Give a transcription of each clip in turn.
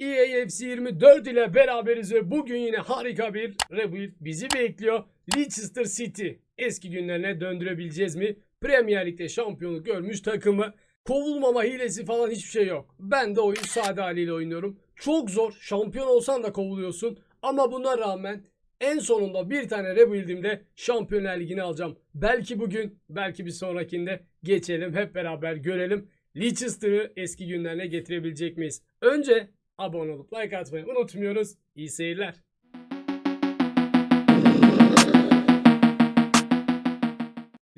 EA FC 24 ile beraberiz ve bugün yine harika bir rebuild bizi bekliyor. Leicester City eski günlerine döndürebileceğiz mi? Premier Lig'de şampiyonluk görmüş takımı. Kovulmama hilesi falan hiçbir şey yok. Ben de oyun sade haliyle oynuyorum. Çok zor. Şampiyon olsan da kovuluyorsun. Ama buna rağmen en sonunda bir tane rebuild'imde Şampiyonlar Ligi'ni alacağım. Belki bugün, belki bir sonrakinde geçelim. Hep beraber görelim. Leicester'ı eski günlerine getirebilecek miyiz? Önce abone olup like atmayı unutmuyoruz. İyi seyirler.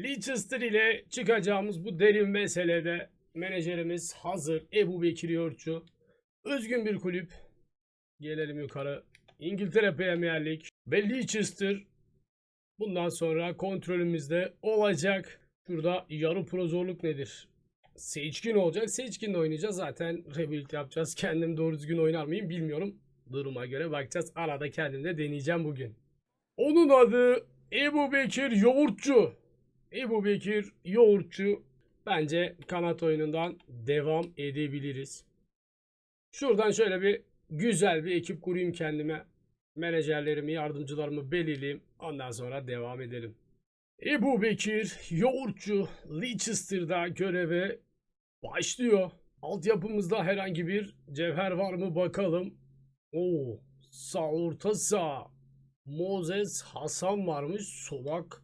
Leicester ile çıkacağımız bu derin meselede menajerimiz hazır. Ebu Bekir Yoğurtçu. Özgün bir kulüp. Gelelim yukarı. İngiltere Premier Lig ve Leicester bundan sonra kontrolümüzde olacak. Şurada yarı pro zorluk nedir? Seçkin olacak. Seçkin de oynayacağız. Zaten rebuild yapacağız. Kendim doğru düzgün oynar mıyım bilmiyorum. Duruma göre bakacağız. Arada kendim de deneyeceğim bugün. Onun adı Ebu Bekir Yoğurtçu. Ebu Bekir Yoğurtçu. Bence kanat oyunundan devam edebiliriz. Şuradan şöyle bir güzel bir ekip kurayım kendime. Menajerlerimi, yardımcılarımı belirleyeyim. Ondan sonra devam edelim. Ebu Bekir Yoğurtçu Leicester'da göreve başlıyor. Altyapımızda herhangi bir cevher var mı bakalım. Oo, sağ orta sağ. Moses Hasan varmış. Solak.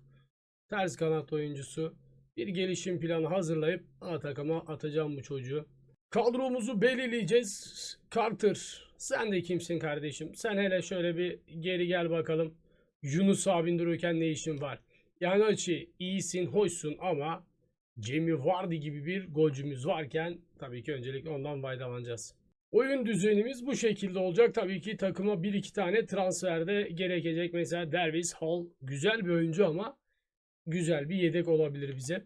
Ters kanat oyuncusu. Bir gelişim planı hazırlayıp ana takıma atacağım bu çocuğu. Kadromuzu belirleyeceğiz. Carter sen de kimsin kardeşim? Sen hele şöyle bir geri gel bakalım. Yunus abin dururken ne işin var? Yani açı iyisin, hoşsun ama Jamie Vardy gibi bir golcümüz varken tabii ki öncelikle ondan faydalanacağız. Oyun düzenimiz bu şekilde olacak. Tabii ki takıma bir iki tane transferde gerekecek. Mesela Dervis Hall güzel bir oyuncu ama güzel bir yedek olabilir bize.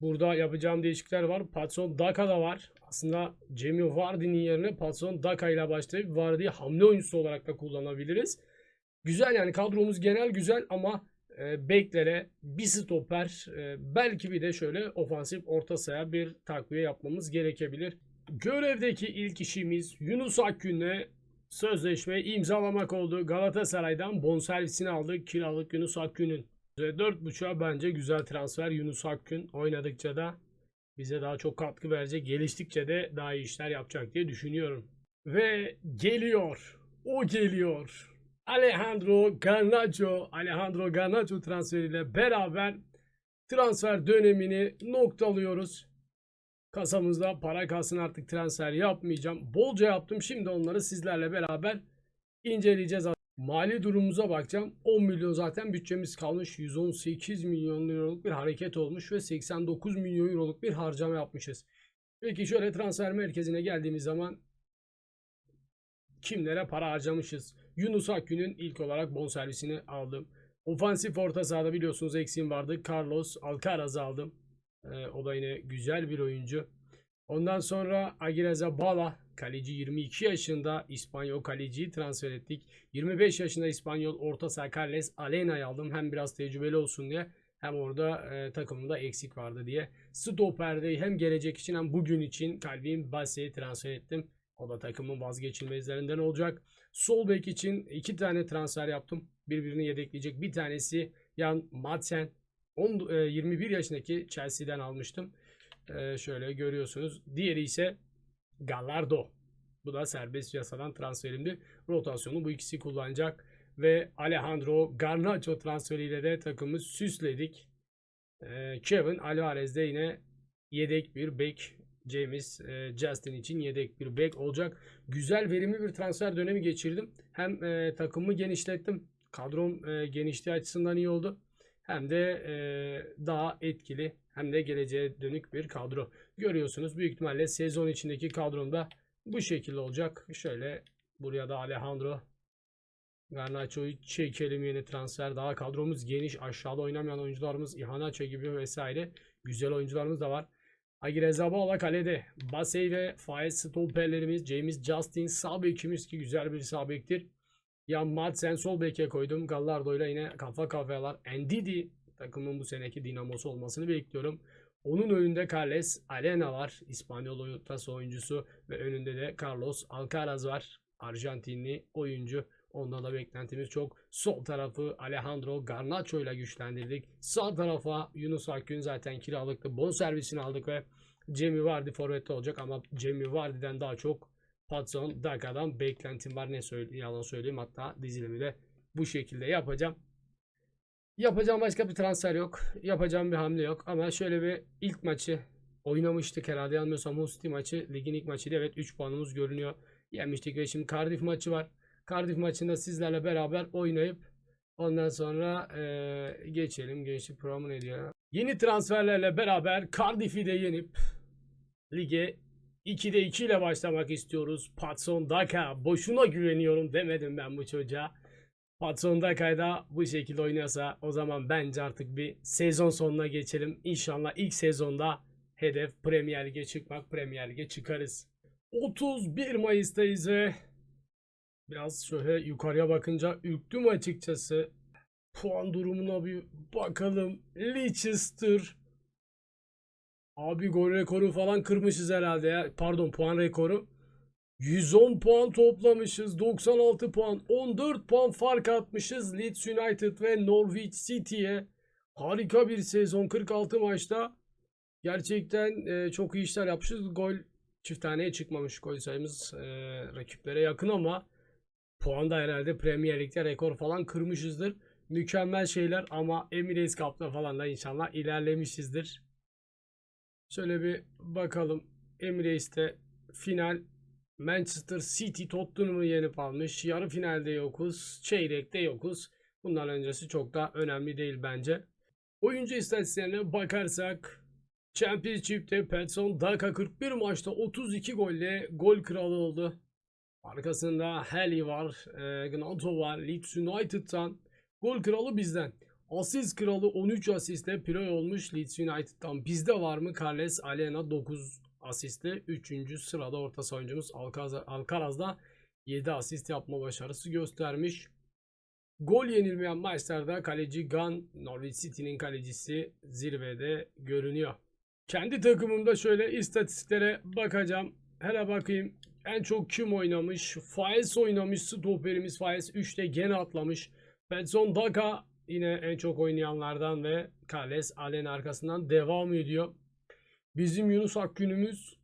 Burada yapacağım değişiklikler var. Patson Daka da var. Aslında Jamie Vardy'nin yerine Patson Daka ile başlayıp Vardy'yi hamle oyuncusu olarak da kullanabiliriz. Güzel yani kadromuz genel güzel ama e, beklere bir stoper e, belki bir de şöyle ofansif orta sahaya bir takviye yapmamız gerekebilir. Görevdeki ilk işimiz Yunus Akgün'le sözleşme imzalamak oldu. Galatasaray'dan bonservisini aldık kiralık Yunus Akgün'ün. 4.5'a bence güzel transfer Yunus Akgün oynadıkça da bize daha çok katkı verecek. Geliştikçe de daha iyi işler yapacak diye düşünüyorum. Ve geliyor. O geliyor. Alejandro Garnacho. Alejandro Garnacho transferiyle beraber transfer dönemini noktalıyoruz. Kasamızda para kalsın artık transfer yapmayacağım. Bolca yaptım. Şimdi onları sizlerle beraber inceleyeceğiz. Mali durumumuza bakacağım. 10 milyon zaten bütçemiz kalmış. 118 milyon euroluk bir hareket olmuş ve 89 milyon euroluk bir harcama yapmışız. Peki şöyle transfer merkezine geldiğimiz zaman kimlere para harcamışız? Yunus Akgün'ün ilk olarak bonservisini aldım. Ofansif orta sahada biliyorsunuz eksiğim vardı. Carlos Alcaraz'ı aldım. Ee, o da yine güzel bir oyuncu. Ondan sonra Agireza Bala kaleci 22 yaşında İspanyol kaleciyi transfer ettik. 25 yaşında İspanyol orta saha Carles Alena'yı aldım. Hem biraz tecrübeli olsun diye hem orada e, takımında eksik vardı diye. Stoper'de hem gelecek için hem bugün için Calvin Bassey'i transfer ettim. O da takımın vazgeçilmezlerinden olacak. Sol bek için iki tane transfer yaptım. Birbirini yedekleyecek. Bir tanesi Jan Madsen. 10, e, 21 yaşındaki Chelsea'den almıştım. E, şöyle görüyorsunuz. Diğeri ise Gallardo. Bu da serbest yasadan transferimdi. Rotasyonu bu ikisi kullanacak. Ve Alejandro Garnacho transferiyle de takımı süsledik. Ee, Kevin Alvarez de yine yedek bir bek. James e, Justin için yedek bir bek olacak. Güzel verimli bir transfer dönemi geçirdim. Hem e, takımı genişlettim. Kadrom e, genişliği açısından iyi oldu. Hem de e, daha etkili hem de geleceğe dönük bir kadro. Görüyorsunuz büyük ihtimalle sezon içindeki kadromda bu şekilde olacak. Şöyle buraya da Alejandro Garnacho'yu çekelim yeni transfer. Daha kadromuz geniş. Aşağıda oynamayan oyuncularımız Ihanacho gibi vesaire. Güzel oyuncularımız da var. Agirezabala kalede. Basey ve Faiz stoperlerimiz. James Justin sağ bekimiz ki güzel bir sağ bektir. Yan Madsen sol beke koydum. Gallardo ile yine kafa kafalar. Ndidi takımın bu seneki dinamosu olmasını bekliyorum. Onun önünde Carles Arena var. İspanyol orta oyuncusu ve önünde de Carlos Alcaraz var. Arjantinli oyuncu. Ondan da beklentimiz çok. Sol tarafı Alejandro Garnacho ile güçlendirdik. Sağ tarafa Yunus Akgün zaten kiralıktı. Bon servisini aldık ve Jamie Vardy forvette olacak ama Jamie Vardy'den daha çok Patson Daka'dan beklentim var. Ne söyleyeyim, yalan söyleyeyim. Hatta dizilimi de bu şekilde yapacağım. Yapacağım başka bir transfer yok. Yapacağım bir hamle yok. Ama şöyle bir ilk maçı oynamıştık herhalde. Yanılmıyorsam City maçı. Ligin ilk maçıydı. Evet 3 puanımız görünüyor. Yenmiştik ve şimdi Cardiff maçı var. Cardiff maçında sizlerle beraber oynayıp ondan sonra eee, geçelim. Gençlik programı ne diyor? Yeni transferlerle beraber Cardiff'i de yenip lige 2'de 2 ile başlamak istiyoruz. Patson Daka boşuna güveniyorum demedim ben bu çocuğa. Patson Daka'yı da bu şekilde oynuyorsa o zaman bence artık bir sezon sonuna geçelim. İnşallah ilk sezonda hedef Premier Lig'e çıkmak. Premier Lig'e çıkarız. 31 Mayıs'tayız ve biraz şöyle yukarıya bakınca ürktüm açıkçası. Puan durumuna bir bakalım. Leicester Abi gol rekoru falan kırmışız herhalde ya. Pardon puan rekoru. 110 puan toplamışız. 96 puan. 14 puan fark atmışız. Leeds United ve Norwich City'ye. Harika bir sezon. 46 maçta. Gerçekten e, çok iyi işler yapmışız. Gol çift taneye çıkmamış. Gol sayımız e, rakiplere yakın ama puan da herhalde Premier Lig'de rekor falan kırmışızdır. Mükemmel şeyler ama Emirates Cup'ta falan da inşallah ilerlemişizdir. Şöyle bir bakalım. Emirates'te final Manchester City Tottenham'ı yenip almış. Yarı finalde yokuz. Çeyrekte yokuz. Bundan öncesi çok da önemli değil bence. Oyuncu istatistiklerine bakarsak Championship'te Patson Daka 41 maçta 32 golle gol kralı oldu. Arkasında Halley var, e, Gnonto var, Leeds United'tan. Gol kralı bizden. Asist kralı 13 asiste Piro olmuş Leeds United'dan. Bizde var mı? Carles Alena 9 asiste. 3. sırada orta savuncumuz Alcaz- Alcaraz'da 7 asist yapma başarısı göstermiş. Gol yenilmeyen maçlarda kaleci Gun, Norwich City'nin kalecisi zirvede görünüyor. Kendi takımımda şöyle istatistiklere bakacağım. Hele bakayım en çok kim oynamış? Faes oynamış. Stoperimiz Faes 3'te gene atlamış. Petson Daka yine en çok oynayanlardan ve Kales Allen arkasından devam ediyor. Bizim Yunus Akgün'ümüz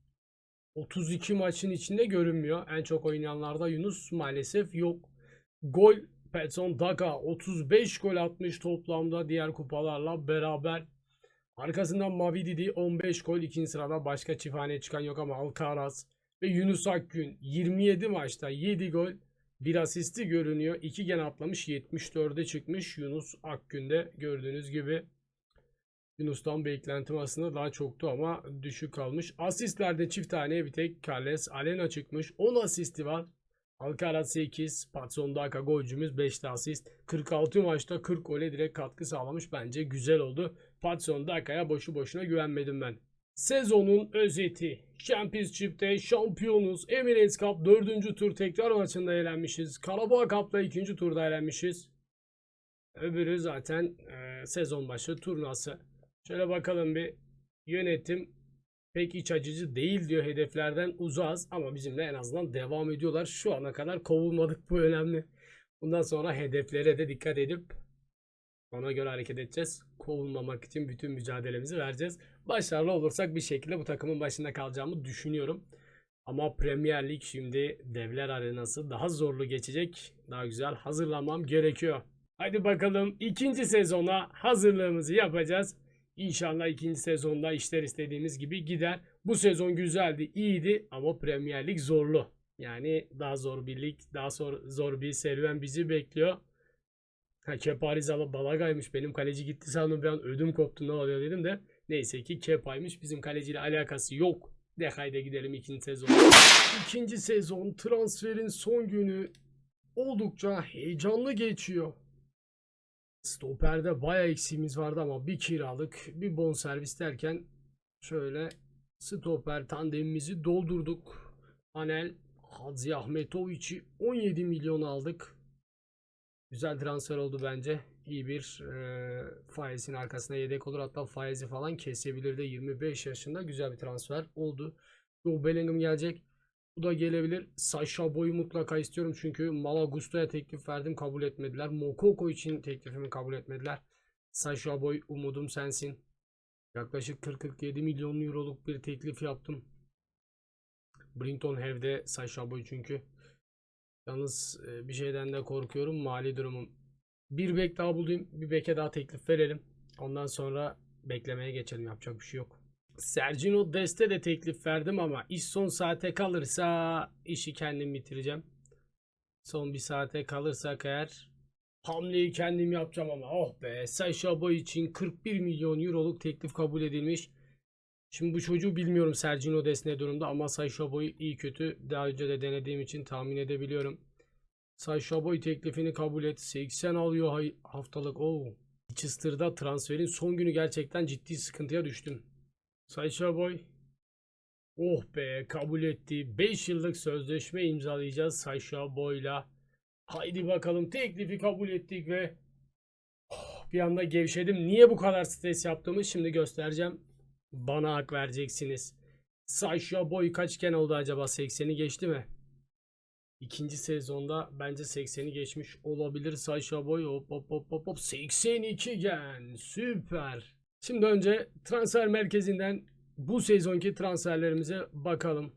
32 maçın içinde görünmüyor. En çok oynayanlarda Yunus maalesef yok. Gol Petson Daka 35 gol atmış toplamda diğer kupalarla beraber. Arkasından Mavididi 15 gol ikinci sırada başka çifthaneye çıkan yok ama Alcaraz ve Yunus Akgün 27 maçta 7 gol bir asisti görünüyor. 2 gen atlamış 74'e çıkmış Yunus Akgün'de gördüğünüz gibi. Yunus'tan beklentim aslında daha çoktu ama düşük kalmış. Asistlerde çift taneye bir tek Carles Alena çıkmış. 10 asisti var. Alcaraz 8, Patson Daka golcümüz 5'te asist. 46 maçta 40 gole direkt katkı sağlamış. Bence güzel oldu. Patson Daka'ya boşu boşuna güvenmedim ben. Sezonun özeti. Championship'te şampiyonuz. Emirates Cup 4. tur tekrar maçında elenmişiz. Karabağ Cup'ta 2. turda elenmişiz. Öbürü zaten e, sezon başı turnası. Şöyle bakalım bir yönetim pek iç açıcı değil diyor hedeflerden uzağız ama bizimle en azından devam ediyorlar. Şu ana kadar kovulmadık bu önemli. Bundan sonra hedeflere de dikkat edip ona göre hareket edeceğiz. Kovulmamak için bütün mücadelemizi vereceğiz. Başarılı olursak bir şekilde bu takımın başında kalacağımı düşünüyorum. Ama Premier Lig şimdi Devler Arenası daha zorlu geçecek. Daha güzel hazırlanmam gerekiyor. Hadi bakalım ikinci sezona hazırlığımızı yapacağız. İnşallah ikinci sezonda işler istediğimiz gibi gider. Bu sezon güzeldi, iyiydi ama Premier Lig zorlu. Yani daha zor bir lig, daha zor, zor bir serüven bizi bekliyor. Ha Kepa Rizalı Balagay'mış. Benim kaleci gitti sandım bir an ödüm koptu ne oluyor dedim de. Neyse ki Kepa'ymış. Bizim kaleciyle alakası yok. De haydi gidelim ikinci sezon. İkinci sezon transferin son günü oldukça heyecanlı geçiyor. Stoper'de bayağı eksiğimiz vardı ama bir kiralık bir bonservis derken şöyle stoper tandemimizi doldurduk. Anel Hadzi Ahmetovic'i 17 milyon aldık. Güzel transfer oldu bence. iyi bir e, faizin arkasında yedek olur. Hatta faizi falan kesebilir de 25 yaşında güzel bir transfer oldu. Joe Bellingham gelecek. Bu da gelebilir. Sasha Boy'u mutlaka istiyorum çünkü Malagusta'ya teklif verdim kabul etmediler. Mokoko için teklifimi kabul etmediler. Sasha Boy umudum sensin. Yaklaşık 40-47 milyon euroluk bir teklif yaptım. Brinton Have'de Sasha Boy çünkü. Yalnız e, bir şeyden de korkuyorum. Mali durumum. Bir bek daha bulayım. Bir beke daha teklif verelim. Ondan sonra beklemeye geçelim. Yapacak bir şey yok. Sergino Deste de teklif verdim ama iş son saate kalırsa işi kendim bitireceğim. Son bir saate kalırsak eğer hamleyi kendim yapacağım ama oh be Sasha Boy için 41 milyon euroluk teklif kabul edilmiş. Şimdi bu çocuğu bilmiyorum Sergino Dest ne durumda ama Sasha Boy iyi kötü daha önce de denediğim için tahmin edebiliyorum. Sasha Boy teklifini kabul et. 80 alıyor haftalık. Oo. Manchester'da transferin son günü gerçekten ciddi sıkıntıya düştüm. Sasha Boy. Oh be kabul etti. 5 yıllık sözleşme imzalayacağız Sasha Boy'la. Haydi bakalım teklifi kabul ettik ve Oh, bir anda gevşedim. Niye bu kadar stres yaptığımı şimdi göstereceğim. Bana hak vereceksiniz. Sasha Boy kaçken oldu acaba? 80'i geçti mi? İkinci sezonda bence 80'i geçmiş olabilir. Sasha Boy hop hop hop hop hop 82 gen. Süper. Şimdi önce transfer merkezinden bu sezonki transferlerimize bakalım.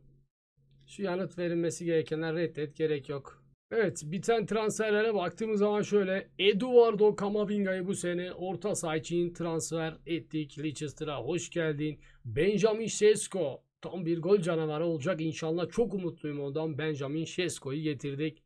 Şu yanıt verilmesi gerekenler reddet gerek yok. Evet biten transferlere baktığımız zaman şöyle Eduardo Camavinga'yı bu sene orta saha için transfer ettik. Leicester'a hoş geldin. Benjamin Sesko tam bir gol canavarı olacak inşallah. Çok umutluyum ondan. Benjamin Sesko'yu getirdik.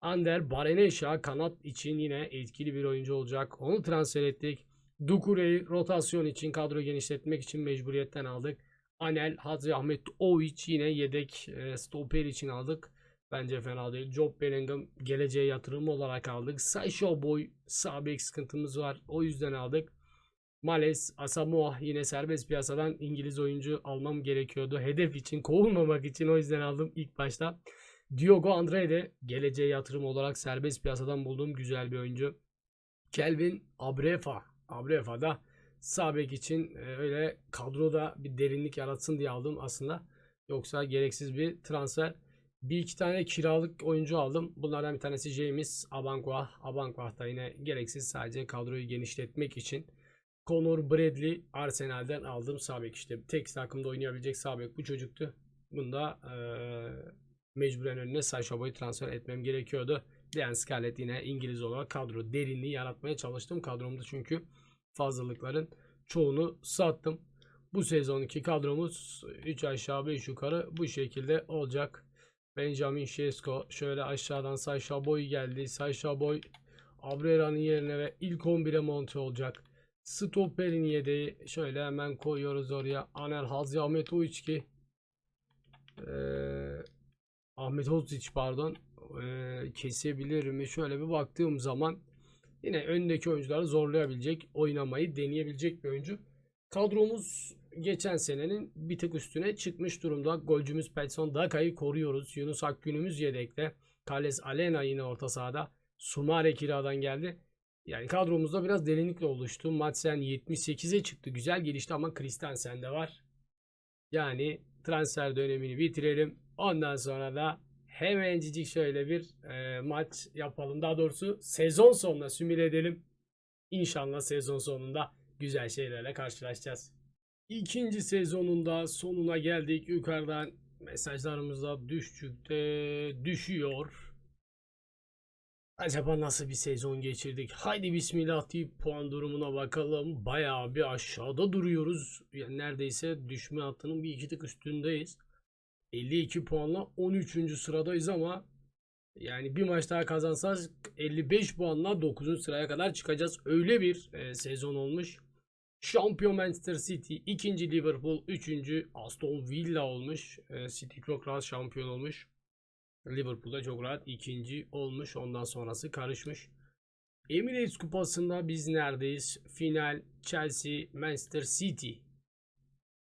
Ander Bareneşa kanat için yine etkili bir oyuncu olacak. Onu transfer ettik. Dukure'yi rotasyon için kadro genişletmek için mecburiyetten aldık. Anel Hadri Ahmet Oviç yine yedek e, stoper için aldık. Bence fena değil. Job Bellingham geleceğe yatırım olarak aldık. Sasha Boy sağ sıkıntımız var. O yüzden aldık. Males, Asamoah yine serbest piyasadan İngiliz oyuncu almam gerekiyordu. Hedef için kovulmamak için o yüzden aldım ilk başta. Diogo Andre de geleceğe yatırım olarak serbest piyasadan bulduğum güzel bir oyuncu. Kelvin Abrefa. Abrefa da sağ bek için e, öyle kadroda bir derinlik yaratsın diye aldım aslında. Yoksa gereksiz bir transfer. Bir iki tane kiralık oyuncu aldım. Bunlardan bir tanesi James Abankwah. Abankwah da yine gereksiz sadece kadroyu genişletmek için. Conor Bradley Arsenal'den aldım sağ bek işte. Tek takımda oynayabilecek sağ bek bu çocuktu. Bunu da eee, mecburen önüne Sasha Boy'u transfer etmem gerekiyordu. Dean Scarlett yine İngiliz olarak kadro derinliği yaratmaya çalıştım. Kadromda çünkü fazlalıkların çoğunu sattım. Bu sezonki kadromuz 3 aşağı 5 yukarı bu şekilde olacak. Benjamin Şesko şöyle aşağıdan Sasha Boy geldi. Sasha Boy Abrera'nın yerine ve ilk 11'e monte olacak. Stopper'in yedeği şöyle hemen koyuyoruz oraya. Aner Hazri Ahmet Uçki. Ee, Ahmet Hozic pardon. Ee, kesebilir mi? Şöyle bir baktığım zaman yine öndeki oyuncuları zorlayabilecek, oynamayı deneyebilecek bir oyuncu. Kadromuz geçen senenin bir tık üstüne çıkmış durumda. Golcümüz Petson Daka'yı koruyoruz. Yunus Akgün'ümüz yedekte. Kales Alena yine orta sahada. Sumare kiradan geldi. Yani kadromuzda biraz derinlikle oluştu. Madsen 78'e çıktı. Güzel gelişti ama Christensen de var. Yani transfer dönemini bitirelim. Ondan sonra da hemencik şöyle bir e, maç yapalım. Daha doğrusu sezon sonuna simüle edelim. İnşallah sezon sonunda güzel şeylerle karşılaşacağız. İkinci sezonunda sonuna geldik. Yukarıdan mesajlarımız da düştükte düşüyor. Acaba nasıl bir sezon geçirdik? Haydi bismillah deyip puan durumuna bakalım. Bayağı bir aşağıda duruyoruz. Yani neredeyse düşme hattının bir iki tık üstündeyiz. 52 puanla 13. sıradayız ama yani bir maç daha kazansak 55 puanla 9. sıraya kadar çıkacağız. Öyle bir e, sezon olmuş. Şampiyon Manchester City, ikinci Liverpool, üçüncü Aston Villa olmuş. E, City çok rahat şampiyon olmuş. Liverpool'da çok rahat ikinci olmuş. Ondan sonrası karışmış. Emirates Kupası'nda biz neredeyiz? Final Chelsea, Manchester City.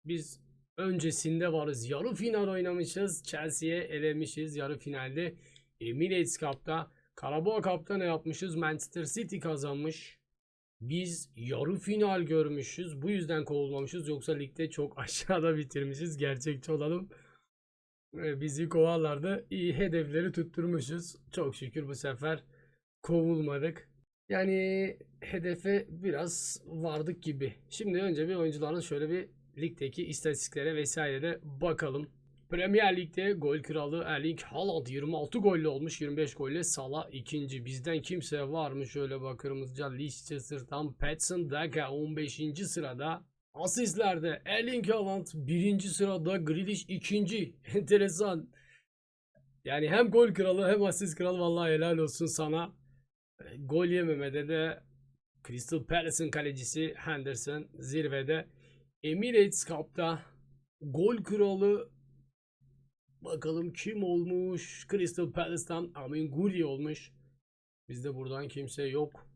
Biz öncesinde varız. Yarı final oynamışız. Chelsea'ye elemişiz yarı finalde. Emirates Cup'ta Karabağ Cup'ta ne yapmışız? Manchester City kazanmış. Biz yarı final görmüşüz. Bu yüzden kovulmamışız. Yoksa ligde çok aşağıda bitirmişiz. Gerçekçi olalım. Bizi kovarlarda iyi hedefleri tutturmuşuz. Çok şükür bu sefer kovulmadık. Yani hedefe biraz vardık gibi. Şimdi önce bir oyuncuların şöyle bir ligdeki istatistiklere vesaire bakalım. Premier Lig'de gol kralı Erling Haaland 26 golle olmuş. 25 golle Salah ikinci. Bizden kimse var mı? Şöyle bakırımızca Leicester'dan Patson Daka 15. sırada. Asistlerde Erling Haaland 1. sırada. Grealish 2. Enteresan. Yani hem gol kralı hem asist kralı vallahi helal olsun sana. Gol yememede de Crystal Palace'ın kalecisi Henderson zirvede. Emirates Cup'ta gol kralı bakalım kim olmuş? Crystal Palace'tan Amin Gulli olmuş. Bizde buradan kimse yok.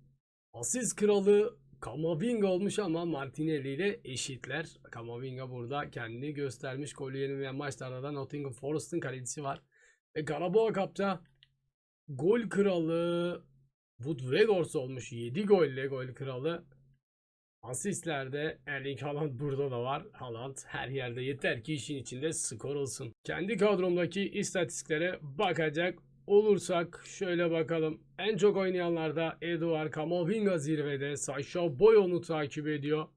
Asist kralı Kamavinga olmuş ama Martinelli ile eşitler. Kamavinga burada kendini göstermiş. Golü yenilmeyen maçlarda da Nottingham Forest'ın kalecisi var. Ve Karabağ Cup'ta gol kralı Wood Weghorst olmuş. 7 golle gol kralı. Asistlerde Erling Haaland burada da var. Haaland her yerde yeter ki işin içinde skor olsun. Kendi kadromdaki istatistiklere bakacak olursak şöyle bakalım. En çok oynayanlarda Eduard Camavinga zirvede. Sasha Boy onu takip ediyor.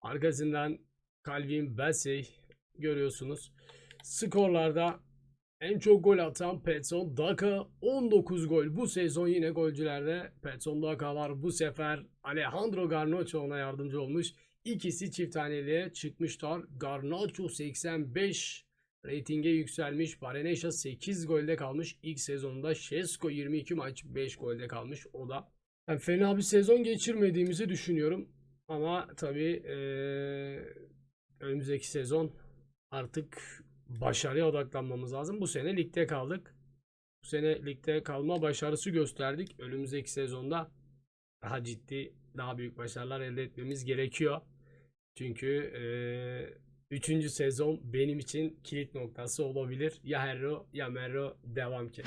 Arkasından Calvin Bassey görüyorsunuz. Skorlarda en çok gol atan Petson Daka 19 gol. Bu sezon yine golcülerde Petson Daka var. Bu sefer Alejandro Garnacho ona yardımcı olmuş. İkisi çift taneliğe çıkmışlar. Garnacho 85 reytinge yükselmiş. Bareneşa 8 golde kalmış. İlk sezonunda Şesko 22 maç 5 golde kalmış. O da yani fena bir sezon geçirmediğimizi düşünüyorum. Ama tabii eee, önümüzdeki sezon artık başarıya odaklanmamız lazım. Bu sene ligde kaldık. Bu sene ligde kalma başarısı gösterdik. Önümüzdeki sezonda daha ciddi, daha büyük başarılar elde etmemiz gerekiyor. Çünkü eee üçüncü sezon benim için kilit noktası olabilir. Ya Herro ya Merro devam ki.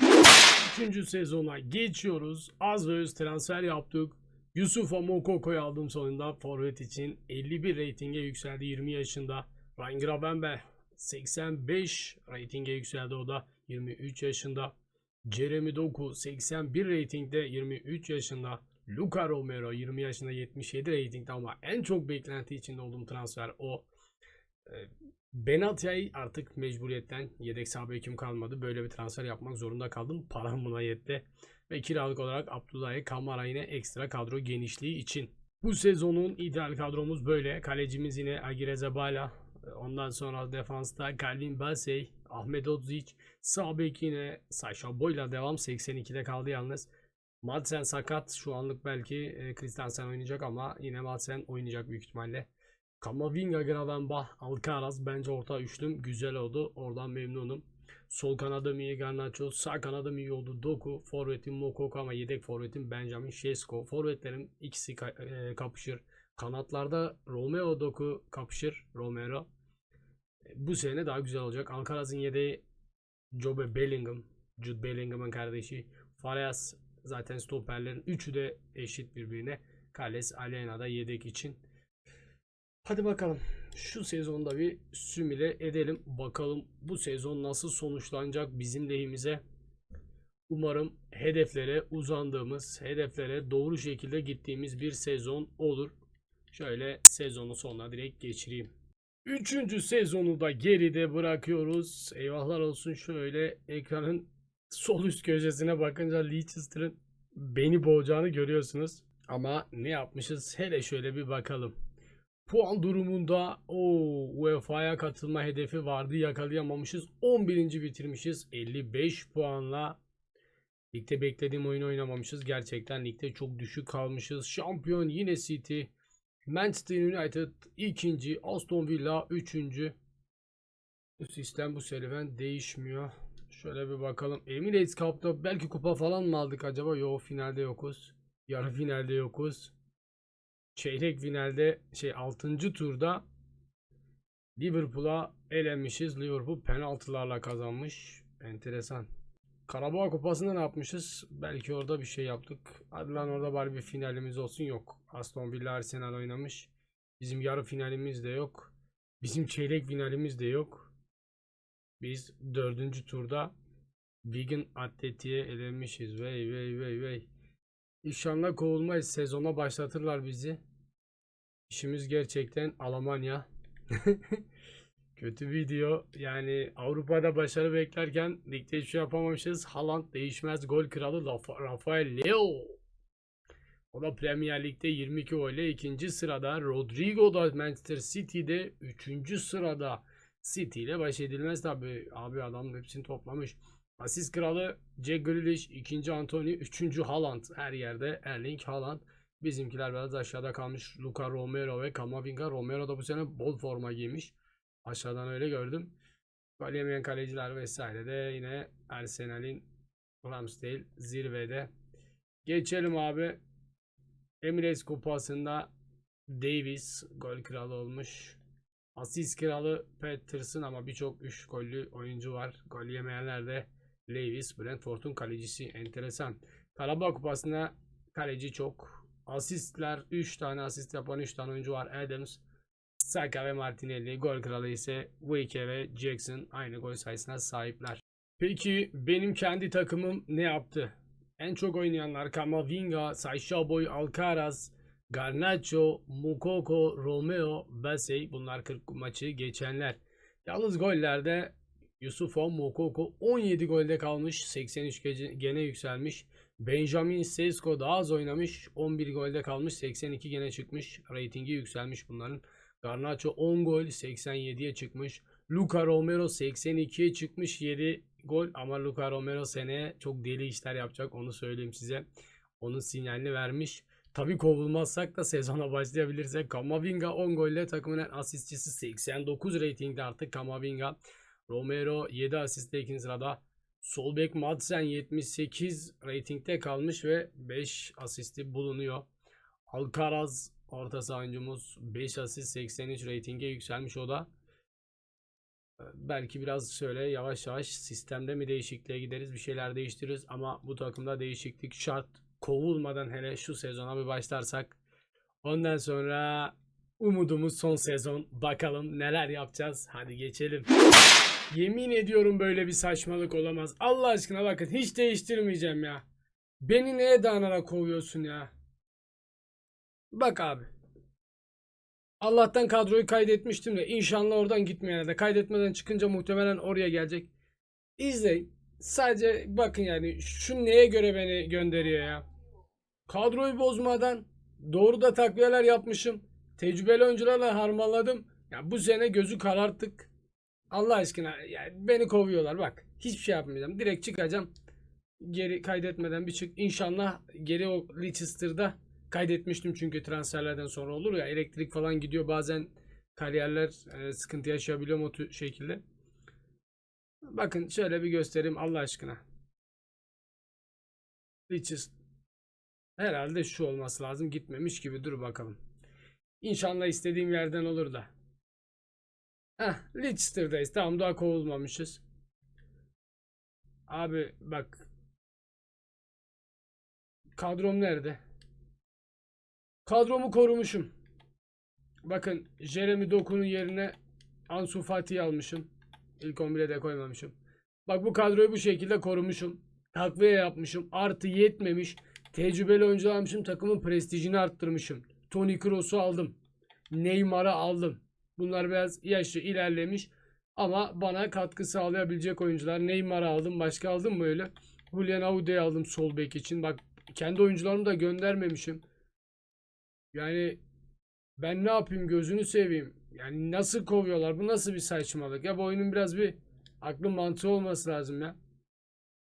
Üçüncü sezona geçiyoruz. Az ve öz transfer yaptık. Yusuf Mokoko'yu aldım sonunda forvet için. 51 reytinge yükseldi 20 yaşında. Ryan Gravenberch 85 reytinge yükseldi o da 23 yaşında. Jeremy Doku 81 reytingde 23 yaşında. Luca Romero 20 yaşında 77 reytingde ama en çok beklenti içinde olduğum transfer o. Ee, Benatya'yı artık mecburiyetten yedek sağ bekim kalmadı. Böyle bir transfer yapmak zorunda kaldım. Param buna yetti. Ve kiralık olarak Abdullahi Kamara yine ekstra kadro genişliği için. Bu sezonun ideal kadromuz böyle. Kalecimiz yine Agire Zabala. Ondan sonra defansta Calvin Bassey, Ahmet Odzic, sağ bek yine Sasha Boy'la devam 82'de kaldı yalnız. Madsen sakat şu anlık belki e, Christensen oynayacak ama yine Madsen oynayacak büyük ihtimalle. Kamavinga, Gravenbach, Alcaraz bence orta üçlüm güzel oldu. Oradan memnunum. Sol kanadım iyi Garnacho, sağ kanadım iyi oldu Doku, forvetim Mokoko ama yedek forvetim Benjamin Şesko. Forvetlerim ikisi ka- e, kapışır. Kanatlarda Romeo Doku kapışır. Romero. Bu sene daha güzel olacak. Alcaraz'ın yedeği Jobe Bellingham. Jude Bellingham'ın kardeşi. Farias zaten stoperlerin üçü de eşit birbirine. Kales Alena da yedek için. Hadi bakalım. Şu sezonda bir simüle edelim. Bakalım bu sezon nasıl sonuçlanacak bizim lehimize. Umarım hedeflere uzandığımız, hedeflere doğru şekilde gittiğimiz bir sezon olur. Şöyle sezonu sonuna direkt geçireyim. Üçüncü sezonu da geride bırakıyoruz. Eyvahlar olsun şöyle ekranın sol üst köşesine bakınca Leicester'ın beni boğacağını görüyorsunuz. Ama ne yapmışız? Hele şöyle bir bakalım. Puan durumunda o UEFA'ya katılma hedefi vardı yakalayamamışız. 11. bitirmişiz 55 puanla. Ligde beklediğim oyunu oynamamışız. Gerçekten ligde çok düşük kalmışız. Şampiyon yine City. Manchester United ikinci. Aston Villa üçüncü. Sistem bu serüven değişmiyor. Şöyle bir bakalım. Emirates Cup'ta belki kupa falan mı aldık acaba? Yok finalde yokuz. Yarı finalde yokuz. Çeyrek finalde şey 6. turda Liverpool'a elenmişiz. Liverpool penaltılarla kazanmış. Enteresan. Karabağ Kupası'nda ne yapmışız? Belki orada bir şey yaptık. Hadi lan orada bari bir finalimiz olsun. Yok. Aston Villa Arsenal oynamış. Bizim yarı finalimiz de yok. Bizim çeyrek finalimiz de yok. Biz dördüncü turda Wigan Atleti'ye elenmişiz. Vey vey vey vey. İnşallah kovulmayız. Sezona başlatırlar bizi. İşimiz gerçekten Almanya. Kötü video. Yani Avrupa'da başarı beklerken ligde hiçbir şey yapamamışız. Haaland değişmez gol kralı Rafa- Rafael Leo. O da Premier Lig'de 22 golle ikinci sırada. Rodrigo da Manchester City'de 3. sırada. City ile baş edilmez tabi. Abi adam hepsini toplamış. Asist kralı Jack Grealish, ikinci Anthony, üçüncü Haaland. Her yerde Erling Haaland. Bizimkiler biraz aşağıda kalmış. Luka Romero ve Kamavinga. Romero da bu sene bol forma giymiş. Aşağıdan öyle gördüm. Gol yemeyen kaleciler vesaire de yine Arsenal'in Ramsdale zirvede. Geçelim abi. Emirates Kupası'nda Davis gol kralı olmuş. Asist kralı Peterson ama birçok 3 gollü oyuncu var. Gol yemeyenler de Lewis, Brentford'un kalecisi. Enteresan. Karabağ Kupası'nda kaleci çok. Asistler 3 tane asist yapan 3 tane oyuncu var. Adams, Saka ve Martinelli. Gol kralı ise Wike ve Jackson aynı gol sayısına sahipler. Peki benim kendi takımım ne yaptı? En çok oynayanlar Kamavinga, Sacha Boy, Alcaraz, Garnacho, Mukoko, Romeo, Basey. Bunlar 40 maçı geçenler. Yalnız gollerde Yusufo Mukoko 17 golde kalmış. 83 gece, gene yükselmiş. Benjamin Sesko daha az oynamış. 11 golde kalmış. 82 gene çıkmış. Ratingi yükselmiş bunların. Garnacho 10 gol 87'ye çıkmış. Luka Romero 82'ye çıkmış 7 gol ama Luka Romero seneye çok deli işler yapacak onu söyleyeyim size. Onun sinyalini vermiş. Tabi kovulmazsak da sezona başlayabilirsek Kamavinga 10 golle takımın en asistçisi 89 ratingde artık Kamavinga. Romero 7 asistle ikinci sırada. Sol Madsen 78 ratingde kalmış ve 5 asisti bulunuyor. Alcaraz orta saha oyuncumuz 5 asist 83 ratinge yükselmiş o da. Ee, Belki biraz şöyle yavaş yavaş sistemde mi değişikliğe gideriz bir şeyler değiştiririz ama bu takımda değişiklik şart. Kovulmadan hele şu sezona bir başlarsak ondan sonra umudumuz son sezon. Bakalım neler yapacağız. Hadi geçelim. Yemin ediyorum böyle bir saçmalık olamaz. Allah aşkına bakın hiç değiştirmeyeceğim ya. Beni neye dayanarak kovuyorsun ya? Bak abi. Allah'tan kadroyu kaydetmiştim de inşallah oradan gitmeyene de kaydetmeden çıkınca muhtemelen oraya gelecek. İzleyin. Sadece bakın yani şu neye göre beni gönderiyor ya. Kadroyu bozmadan doğru da takviyeler yapmışım. Tecrübeli oyuncularla harmanladım. Ya bu sene gözü kararttık. Allah aşkına yani beni kovuyorlar bak. Hiçbir şey yapmayacağım. Direkt çıkacağım. Geri kaydetmeden bir çık. İnşallah geri o Leicester'da kaydetmiştim çünkü transferlerden sonra olur ya elektrik falan gidiyor bazen kariyerler e, sıkıntı yaşayabiliyor o şekilde. Bakın şöyle bir göstereyim Allah aşkına. Leicester. Herhalde şu olması lazım. Gitmemiş gibi. Dur bakalım. İnşallah istediğim yerden olur da. Heh, Leicester'dayız. Tamam daha kovulmamışız. Abi bak. Kadrom nerede? Kadromu korumuşum. Bakın Jeremy Doku'nun yerine Ansu Fati'yi almışım. İlk 11'e de koymamışım. Bak bu kadroyu bu şekilde korumuşum. Takviye yapmışım. Artı yetmemiş. Tecrübeli oyuncu almışım. Takımın prestijini arttırmışım. Toni Kroos'u aldım. Neymar'ı aldım. Bunlar biraz yaşı ilerlemiş. Ama bana katkı sağlayabilecek oyuncular. Neymar'ı aldım. Başka aldım mı öyle? Julian Aude'yi aldım sol bek için. Bak kendi oyuncularımı da göndermemişim. Yani ben ne yapayım gözünü seveyim. Yani nasıl kovuyorlar? Bu nasıl bir saçmalık? Ya bu oyunun biraz bir aklı mantığı olması lazım ya.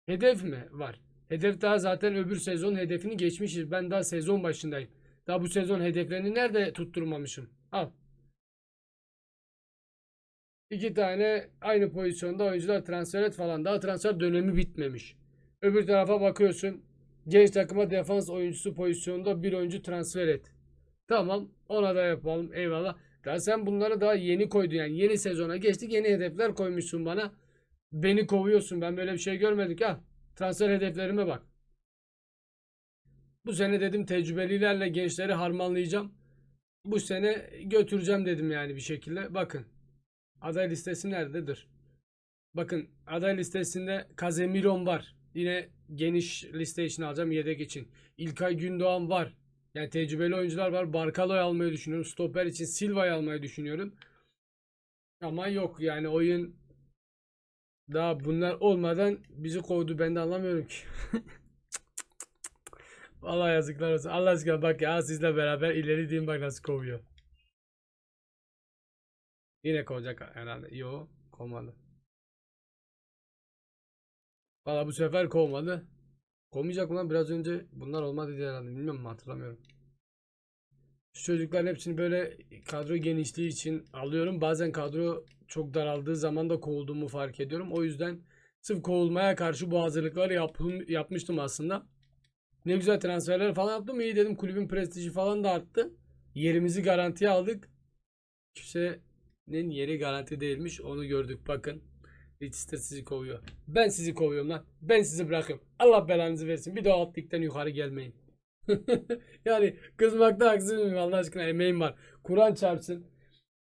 Hedef mi var? Hedef daha zaten öbür sezon hedefini geçmişiz. Ben daha sezon başındayım. Daha bu sezon hedeflerini nerede tutturmamışım? Al. İki tane aynı pozisyonda oyuncular transfer et falan. Daha transfer dönemi bitmemiş. Öbür tarafa bakıyorsun. Genç takıma defans oyuncusu pozisyonunda bir oyuncu transfer et. Tamam ona da yapalım eyvallah. Ya sen bunları daha yeni koydun yani yeni sezona geçtik yeni hedefler koymuşsun bana. Beni kovuyorsun ben böyle bir şey görmedik ha. Transfer hedeflerime bak. Bu sene dedim tecrübelilerle gençleri harmanlayacağım. Bu sene götüreceğim dedim yani bir şekilde. Bakın. Aday listesi nerededir? Bakın aday listesinde Kazemiron var. Yine geniş liste için alacağım yedek için. İlkay Gündoğan var. Yani tecrübeli oyuncular var. Barkalo'yu almayı düşünüyorum. Stoper için Silva'yı almayı düşünüyorum. Ama yok yani oyun daha bunlar olmadan bizi kovdu. Ben de anlamıyorum ki. Vallahi yazıklar olsun. Allah aşkına bak ya sizle beraber ileri diyeyim bak nasıl kovuyor. Yine kovacak herhalde. Yo kovmadı. Valla bu sefer kovmadı. Kovmayacak mı lan? Biraz önce bunlar olmadı diye herhalde. Bilmiyorum hatırlamıyorum. Şu çocukların hepsini böyle kadro genişliği için alıyorum. Bazen kadro çok daraldığı zaman da kovulduğumu fark ediyorum. O yüzden sırf kovulmaya karşı bu hazırlıkları yapım, yapmıştım aslında. Ne güzel transferler falan yaptım. İyi dedim kulübün prestiji falan da arttı. Yerimizi garantiye aldık. Kimsenin yeri garanti değilmiş. Onu gördük bakın. Leicester sizi kovuyor. Ben sizi kovuyorum lan. Ben sizi bırakıyorum. Allah belanızı versin. Bir de alt ligden yukarı gelmeyin. yani kızmakta haksız mıyım Allah aşkına emeğim var. Kur'an çarpsın.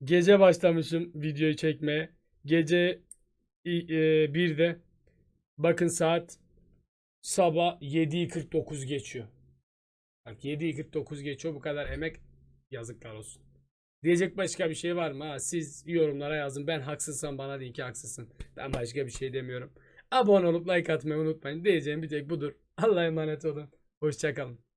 Gece başlamışım videoyu çekmeye. Gece e, 1'de bakın saat sabah 7.49 geçiyor. Bak 7.49 geçiyor bu kadar emek yazıklar olsun. Diyecek başka bir şey var mı? Ha, siz yorumlara yazın. Ben haksızsam bana deyin ki haksızsın. Ben başka bir şey demiyorum. Abone olup like atmayı unutmayın. Diyeceğim bir tek budur. Allah'a emanet olun. Hoşçakalın.